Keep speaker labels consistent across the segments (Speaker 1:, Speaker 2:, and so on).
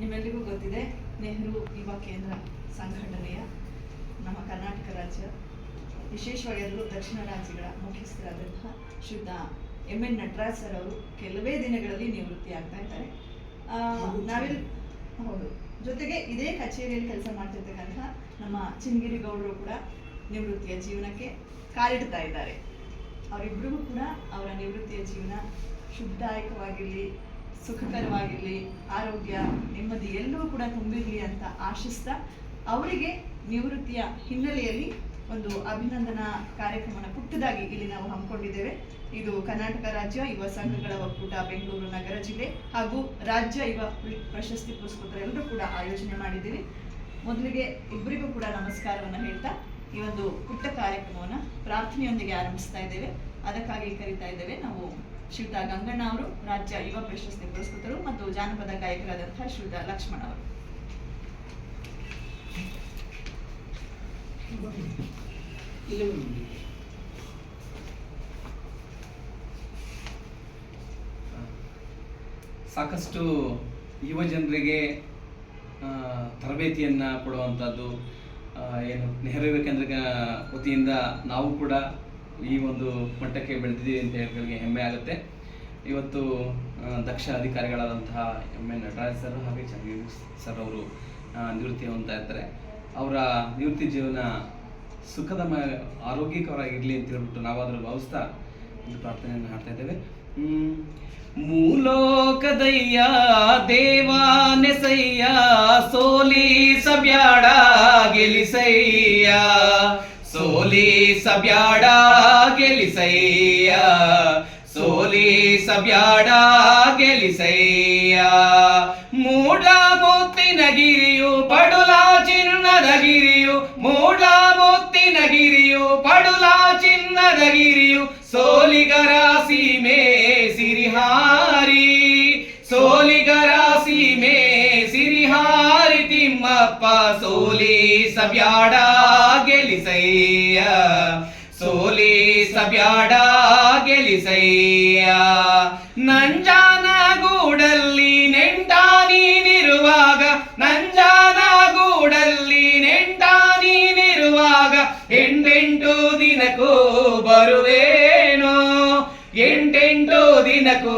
Speaker 1: ನಿಮ್ಮೆಲ್ಲರಿಗೂ ಗೊತ್ತಿದೆ ನೆಹರು ಯುವ ಕೇಂದ್ರ ಸಂಘಟನೆಯ ನಮ್ಮ ಕರ್ನಾಟಕ ರಾಜ್ಯ ವಿಶೇಷವಾಗಿ ಅದರಲ್ಲೂ ದಕ್ಷಿಣ ರಾಜ್ಯಗಳ ಮುಖ್ಯಸ್ಥರಾದಂತಹ ಶುದ್ಧ ಎಂ ಎನ್ ನಟರಾಜ್ ಸರ್ ಅವರು ಕೆಲವೇ ದಿನಗಳಲ್ಲಿ ನಿವೃತ್ತಿ ಆಗ್ತಾ ಇದ್ದಾರೆ. ಆ, ನಾವೆಲ್ಲ ಹೌದು. ಜೊತೆಗೆ ಇದೇ ಕಚೇರಿಯಲ್ಲಿ ಕೆಲಸ ಮಾಡ್ತಿರ್ತಕ್ಕಂತಹ ನಮ್ಮ ಚಿಂಗಿರಿ ಗೌಡರು ಕೂಡ ನಿವೃತ್ತಿಯ ಜೀವನಕ್ಕೆ ಕಾಲಿಡ್ತಾ ಇದ್ದಾರೆ. ಅವರಿಬ್ಬರಿಗೂ ಕೂಡ ಅವರ ನಿವೃತ್ತಿಯ ಜೀವನ ಶುಭದಾಯಕವಾಗಿರಲಿ ಸುಖಕರವಾಗಿರಲಿ, ಆರೋಗ್ಯ, ನೆಮ್ಮದಿ ಎಲ್ಲವೂ ಕೂಡ ತುಂಬಿರಲಿ ಅಂತ ಆಶಿಸ್ತಾ ಅವರಿಗೆ ನಿವೃತ್ತಿಯ ಹಿನ್ನೆಲೆಯಲ್ಲಿ ಒಂದು ಅಭಿನಂದನಾ ಕಾರ್ಯಕ್ರಮನ ಪುಟ್ಟದಾಗಿ ಇಲ್ಲಿ ನಾವು ಹಮ್ಮಿಕೊಂಡಿದ್ದೇವೆ. ಇದು ಕರ್ನಾಟಕ ರಾಜ್ಯ ಯುವ ಸಂಘಗಳ ಒಕ್ಕೂಟ, ಬೆಂಗಳೂರು ನಗರ ಜಿಲ್ಲೆ ಹಾಗೂ ರಾಜ್ಯ ಯುವ ಪ್ರಶಸ್ತಿ ಪುರಸ್ಕೃತ ಎಲ್ಲರೂ ಕೂಡ ಆಯೋಜನೆ ಮಾಡಿದ್ದೀವಿ. ಮೊದಲಿಗೆ ಇಬ್ಬರಿಗೂ ಕೂಡ ನಮಸ್ಕಾರವನ್ನು ಹೇಳ್ತಾ ಈ ಒಂದು ಪುಟ್ಟ ಕಾರ್ಯಕ್ರಮವನ್ನು ಪ್ರಾರ್ಥನೆಯೊಂದಿಗೆ ಆರಂಭಿಸ್ತಾ ಇದ್ದೇವೆ. ಅದಕ್ಕಾಗಿ ಕರೀತಾ ಇದ್ದೇವೆ. ನಾವು ಶ್ರೀಯುತ ಗಂಗಣ್ಣ ಅವರು, ರಾಜ್ಯ ಯುವ ಪ್ರಶಸ್ತಿ ಪುರಸ್ಕೃತರು ಮತ್ತು ಜಾನಪದ ಗಾಯಕರಾದಂತಹ ಶ್ರೀಯುತ ಲಕ್ಷ್ಮಣ ಅವರು.
Speaker 2: ಸಾಕಷ್ಟು ಯುವ ಜನರಿಗೆ ತರಬೇತಿಯನ್ನು ಕೊಡುವಂಥದ್ದು ಏನು ನೆಹರು ಯುವ ಕೇಂದ್ರ ವತಿಯಿಂದ ನಾವು ಕೂಡ ಈ ಒಂದು ಮಟ್ಟಕ್ಕೆ ಬೆಳೆದಿದ್ದೀವಿ ಅಂತ ಹೇಳಿ ಹೆಮ್ಮೆ ಆಗುತ್ತೆ. ಇವತ್ತು ದಕ್ಷ ಅಧಿಕಾರಿಗಳಾದಂತಹ ಎಂ ಎನ್ ನಟರಾಜ್ ಸರ್ ಹಾಗೆ ಚಂದ್ರಗಿರಿ ಸರ್ ಅವರು ನಿವೃತ್ತಿ ಹೊಂದ್ತಾ ಇರ್ತಾರೆ. ಅವರ ನಿವೃತ್ತಿ ಜೀವನ ಸುಖದ ಆರೋಗ್ಯಕರವಾಗಿರಲಿ ಅಂತ ಹೇಳ್ಬಿಟ್ಟು ನಾವಾದರೂ ಭಾವಿಸ್ತಾ ಒಂದು ಪ್ರಾರ್ಥನೆಯನ್ನು ಮಾಡ್ತಾ ಇದ್ದೇವೆ. ಮೂಲೋಕದಯ್ಯ, ದೇವಾನೆಸಯ್ಯ ಸೋಲಿಸಬ್ಯಾಡ ಗೆಲಿಸಯ್ಯ. ಸೋಲಿಸಬ್ಯಾಡ ಗೆಲಿಸಯ್ಯ ಸೋಲಿಸಬ್ಯಾಡ ಗೆಲಿಸಯ್ಯ ಮೂಡ ಮುತ್ತಿನ ಗಿರಿಯು, ಪಡುಲ ಚಿನ್ನದ ಗಿರಿಯು ಮೂಡ ಮುತ್ತಿನ ಗಿರಿಯು, ಪಡುಲ ಚಿನ್ನದ ಗಿರಿಯು, ಸೋಲಿಗರ ಸೀಮೆ ಸಿರಿಹಾರಿ. ತಿಮ್ಮಪ್ಪ ಸೋಲಿಸಬ್ಯಾಡ ಗೆಲಿಸಯ್ಯ ಸೋಲಿಸಬ್ಯಾಡ ಗೆಲಿಸಯ್ಯ ನಂಜಾನ ಗೂಡಲ್ಲಿ ನೆಂಟ ನೀನಿರುವಾಗ ನಂಜಾನ ಗೂಡಲ್ಲಿ ನೆಂಟ ನೀನಿರುವಾಗ ಎಂಟೆಂಟು ದಿನಕ್ಕೂ ಬರುವೇನೋ, ಎಂಟೆಂಟು ದಿನಕ್ಕೂ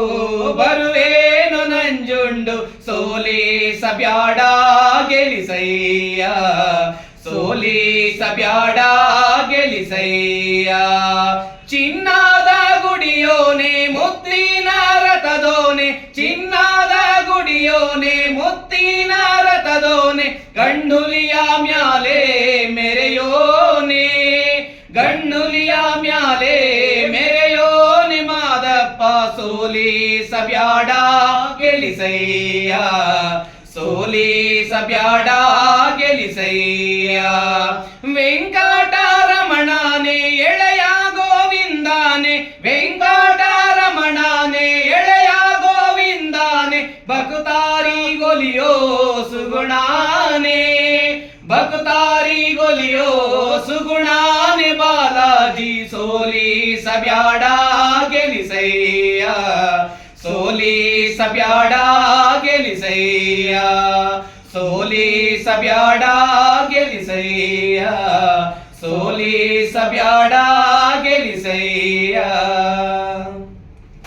Speaker 2: ಬರುವೇನು ನಂಜುಂಡು ಸೋಲಿಸಬ್ಯಾಡ ಗೆಲಿಸಯ್ಯ. ಸೋಲಿಸಬ್ಯಾಡ ಗೆಲಿಸಯ್ಯ. ಚಿನ್ನದ ಗುಡಿಯೋನೆ, ಮುತ್ತಿನ ರಥದೋನೆ. ಚಿನ್ನದ ಗುಡಿಯೋನೆ, ಮುತ್ತಿನ ರಥದೋನೆ. ಗಂಡುಲಿಯ ಮ್ಯಾಲೆ ಮೆರೆಯೋನೆ. ಗಣ್ಣುಲಿಯ ಸೋಲಿಸಬ್ಯಾಡ ಗೆಲಿಸಯ್ಯ ಸೋಲಿಸಬ್ಯಾಡ ಗೆಲಿಸಯ್ಯ ವೆಂಕಟರಮಣಾನೆ ಎಳೆಯ ಗೋವಿಂದಾನೆ, ವೆಂಕಟರಮಣಾನೆ ಎಳೆಯ ಗೋವಿಂದಾನೆ, ಭಕ್ತಾರಿ ಗೊಲಿಯೋ ಸುಗುಣಾನೆ, ಭಕ್ತಾರಿ ಗೊಲಿಯೋ ಸುಗುಣಾನೆ ಬಾಲಾಜಿ ಸೋಲಿಸಬ್ಯಾಡ ಗೆಲಿಸಯ್ಯ ಸೋಲಿಸಬ್ಯಾಡ ಗೆಲಿಸಯ್ಯ ಸೋಲಿಸಬ್ಯಾಡ ಗೆಲಿಸಯ್ಯ ಸೋಲಿಸಬ್ಯಾಡ